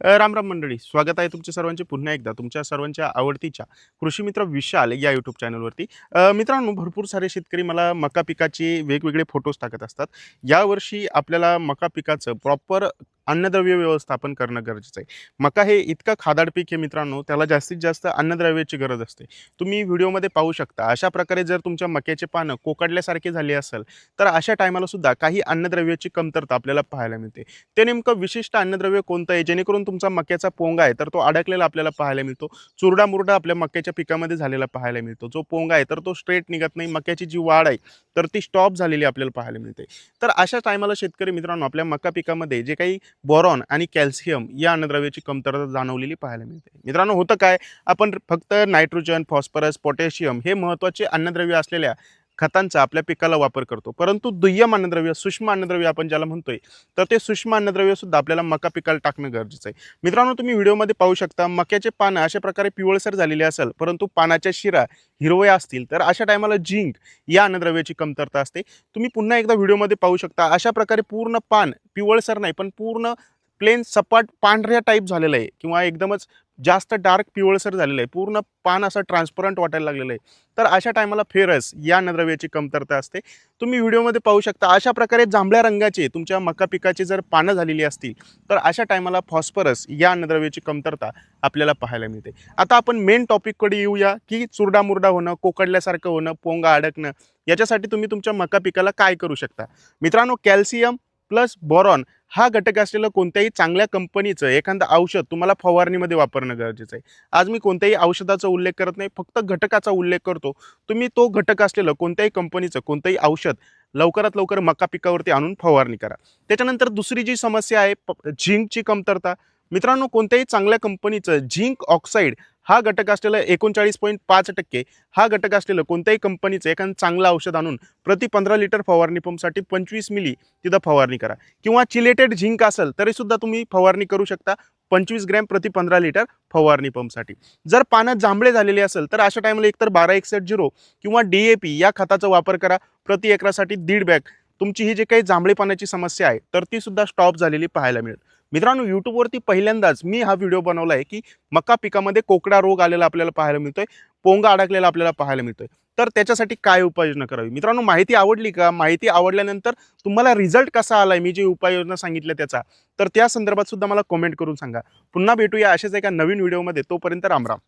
राम राम मंडळी स्वागत आहे तुमच्या सर्वांचे. पुन्हा एकदा तुमच्या सर्वांच्या आवडतीच्या कृषी मित्र विशाल या यूट्यूब चॅनलवरती मित्रांनो भरपूर सारे शेतकरी मला मका पिकाचे वेगवेगळे फोटोज टाकत असतात. यावर्षी आपल्याला मका पिकाचं प्रॉपर अन्नद्रव्य व्यवस्थापन करणं गरजेचं आहे. मका हे इतकं खादाड पीक आहे मित्रांनो त्याला जास्तीत जास्त अन्नद्रव्याची गरज असते. तुम्ही व्हिडिओमध्ये पाहू शकता अशा प्रकारे जर तुमच्या मक्याचे पानं कोकडल्यासारखे झाले असेल तर अशा टायमाला सुद्धा काही अन्नद्रव्याची कमतरता आपल्याला पाहायला मिळते. ते नेमकं विशिष्ट अन्नद्रव्य कोणतं आहे? जेणेकरून तुमचा मक्याचा पोंगा आहे तर तो अडकलेला आपल्याला पाहायला मिळतो. चुरडा मुरडा आपल्या मक्याच्या पिकामध्ये झालेला पाहायला मिळतो. जो पोंगा आहे तर तो स्ट्रेट निघत नाही. मक्याची जी वाढ आहे तर ती स्टॉप झालेली आपल्याला पाहायला मिळते. तर अशा टायमाला शेतकरी मित्रांनो आपल्या मका पिकामध्ये जे काही बोरॉन आणि कॅल्शियम या अन्नद्रव्याची कमतरता जाणवलेली पाहायला मिळते. मित्रांनो होतं काय? आपण फक्त नायट्रोजन फॉस्फरस पोटॅशियम हे महत्त्वाचे अन्नद्रव्य असलेल्या खतांचा आपल्या पिकाला वापर करतो. परंतु दुय्यम अन्नद्रव्य सूक्ष्म अन्नद्रव्य आपण ज्याला म्हणतोय तर ते सूक्ष्म अन्नद्रव्य सुद्धा आपल्याला मका पिकाला टाकणं गरजेचं आहे. मित्रांनो तुम्ही व्हिडिओमध्ये पाहू शकता मक्याचे पानं अशा प्रकारे पिवळसर झालेले असेल परंतु पानाच्या शिरा हिरवया असतील तर अशा टायमाला झिंक या अन्नद्रव्याची कमतरता असते. तुम्ही पुन्हा एकदा व्हिडिओमध्ये पाहू शकता अशा प्रकारे पूर्ण पान पिवळसर नाही पण पूर्ण प्लेन सपाट पांढऱ्या टाईप झालेलं आहे. किंवा एकदमच जास्त डार्क पिवळसर झालेलं आहे. पूर्ण पान असं ट्रान्सपरंट वाटायला लागलेलं आहे. तर अशा टायमाला फेरस या अन्नद्रव्याची कमतरता असते. तुम्ही व्हिडिओमध्ये पाहू शकता अशा प्रकारे जांभळ्या रंगाचे तुमच्या मका पिकाची जर पानं झालेली असतील तर अशा टायमाला फॉस्फरस या अन्नद्रव्याची कमतरता आपल्याला पाहायला मिळते. आता आपण मेन टॉपिककडे येऊया की चुरडा मुरडा होणं कोकडल्यासारखं होणं पोंगा अडकणं याच्यासाठी तुम्ही तुमच्या मका पिकाला काय करू शकता? मित्रांनो कॅल्शियम प्लस बोरॉन हा घटक असलेलं कोणत्याही चांगल्या कंपनीचं एखादं औषध तुम्हाला फवारणीमध्ये वापरणं गरजेचं आहे. आज मी कोणत्याही औषधाचा उल्लेख करत नाही फक्त घटकाचा उल्लेख करतो. तुम्ही तो घटक असलेलं कोणत्याही कंपनीचं कोणतंही औषध लवकरात लवकर मका पिकावरती आणून फवारणी करा. त्याच्यानंतर दुसरी जी समस्या आहे प- झिंकची कमतरता. मित्रांनो कोणत्याही चांगल्या कंपनीचं झिंक ऑक्साईड हा घटक असलेलं एकोणचाळीस पॉईंट पाच टक्के हा घटक असलेलं कोणत्याही कंपनीचं एखादं चांगलं औषध आणून प्रति पंधरा लिटर फवारणी पंपसाठी पंचवीस मिली तिथं फवारणी करा. किंवा चिलेटेड झिंक असेल तरीसुद्धा तुम्ही फवारणी करू शकता पंचवीस ग्रॅम प्रति पंधरा लिटर फवारणी पंपसाठी. जर पानं जांभळे झालेले असेल तर अशा टायमाला एकतर बारा एकसष्ट झिरो किंवा डी ए पी या खताचा वापर करा. प्रति एकरासाठी दीड बॅग. तुमची ही जे काही जांभळे पाण्याची समस्या आहे तर ती सुद्धा स्टॉप झालेली पाहायला मिळेल. मित्रांनो यूट्यूबवरती पहिल्यांदाच मी हा व्हिडिओ बनवला आहे की मका पिकामध्ये कोकडा रोग आलेला आपल्याला पाहायला मिळतोय पोंगा अडकलेला आपल्याला पाहायला मिळतोय. तर त्याच्यासाठी काय उपाययोजना करावी? मित्रांनो माहिती आवडली का? माहिती आवडल्यानंतर तुम्हाला रिझल्ट कसा आला मी जी उपाययोजना सांगितल्या त्याचा तर त्या संदर्भात सुद्धा मला कमेंट करून सांगा. पुन्हा भेटूया अशाच एका नवीन व्हिडिओमध्ये तोपर्यंत रामराम